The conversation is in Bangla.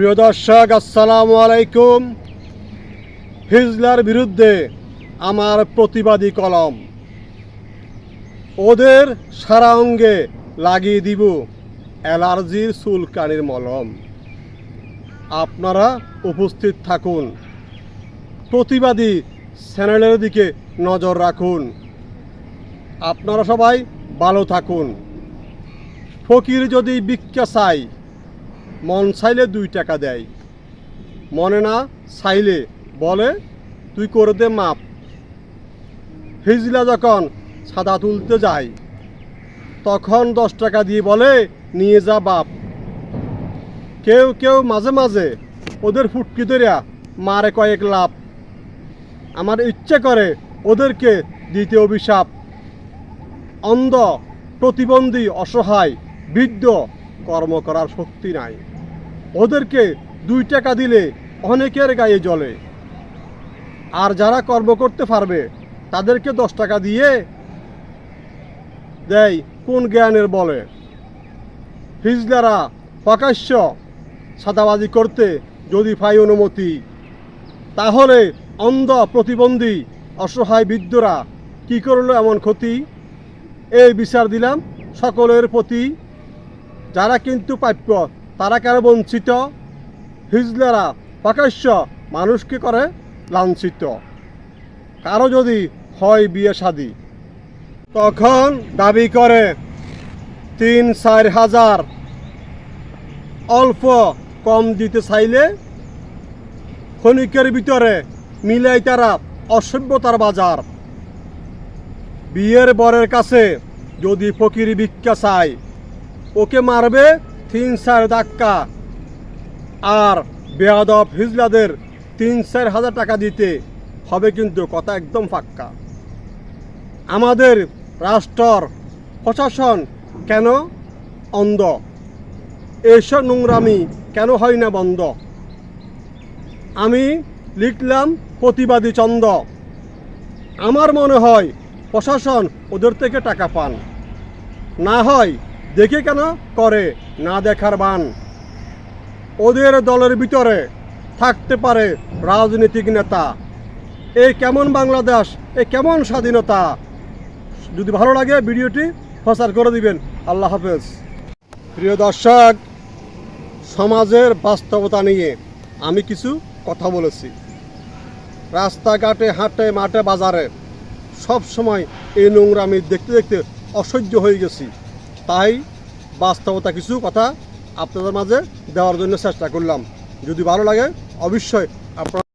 প্রিয় দর্শক, আসসালামু আলাইকুম। হিজলার বিরুদ্ধে আমার প্রতিবাদী কলম। ওদের সারা অঙ্গে লাগিয়ে দিব অ্যালার্জির চুলকানির মলম। আপনারা উপস্থিত থাকুন। প্রতিবাদী চ্যানেলের দিকে নজর রাখুন। আপনারা সবাই ভালো থাকুন। ফকির যদি ভিক্ষা চাই মন চাইলে দুই টাকা দেয়। মনে না চাইলে বলে, তুই করে দে মাপ। হিজলা যখন সাদা তুলতে যায়, তখন দশ টাকা দিয়ে বলে, নিয়ে যা বাপ। কেউ কেউ মাঝে মাঝে ওদের ফুটকি ধরিয়া মারে কয়েক লাভ আমার ইচ্ছে করে ওদেরকে দিতে অভিশাপ। অন্ধ, প্রতিবন্ধী, অসহায়, বৃদ্ধ কর্ম করার শক্তি নাই। ওদেরকে দুই টাকা দিলে অনেকের গায়ে জলে আর যারা কর্ম করতে পারবে, তাদেরকে দশ টাকা দিয়ে দেয়, কোন জ্ঞানের বলে। হিজলারা প্রকাশ্য সাদাবাজি করতে যদি পাই অনুমতি, তাহলে অন্ধ প্রতিবন্ধী অসহায় বৃদ্ধরা কি করল এমন ক্ষতি? এই বিচার দিলাম সকলের প্রতি। যারা কিন্তু প্রাপ্য, তারা কেন বঞ্চিত? হিজলারা প্রকাশ্য মানুষকে করে লাঞ্ছিত। কারও যদি হয় বিয়ে শাদি তখন দাবি করে তিন চার হাজার অল্প কম দিতে চাইলে ক্ষণিকের ভিতরে মিলাই তারা অসভ্যতার বাজার। বিয়ের বরের কাছে যদি ফকির ভিক্ষা চায় ওকে মারবে তিন চার ধাক্কা। আর বেয়াদব হিজলাদের তিন চার হাজার টাকা দিতে হবে কিন্তু কথা একদম ফাক্কা। আমাদের রাষ্ট্রর প্রশাসন কেন অন্ধ? এসব নোংরামি কেন হয় না বন্ধ? আমি লিখলাম প্রতিবাদী চন্দ আমার মনে হয় প্রশাসন ওদের থেকে টাকা পান। না হয় দেখে কেন? করে। না দেখার বান ওদের দলের ভিতরে থাকতে পারে রাজনৈতিক নেতা। এ কেমন বাংলাদেশ? এ কেমন স্বাধীনতা? যদি ভালো লাগে ভিডিওটি প্রচার করে দিবেন। আল্লাহ হাফেজ। প্রিয় দর্শক, সমাজের বাস্তবতা নিয়ে আমি কিছু কথা বলেছি। রাস্তাঘাটে, হাটে, মাঠে, বাজারে সব সময় এই নোংরামি দেখতে দেখতে অসহ্য হয়ে গেছি। তাই বাস্তবতা কিছু কথা আপনাদের মাঝে দেওয়ার জন্য চেষ্টা করলাম। যদি ভালো লাগে, অবশ্যই আপনারা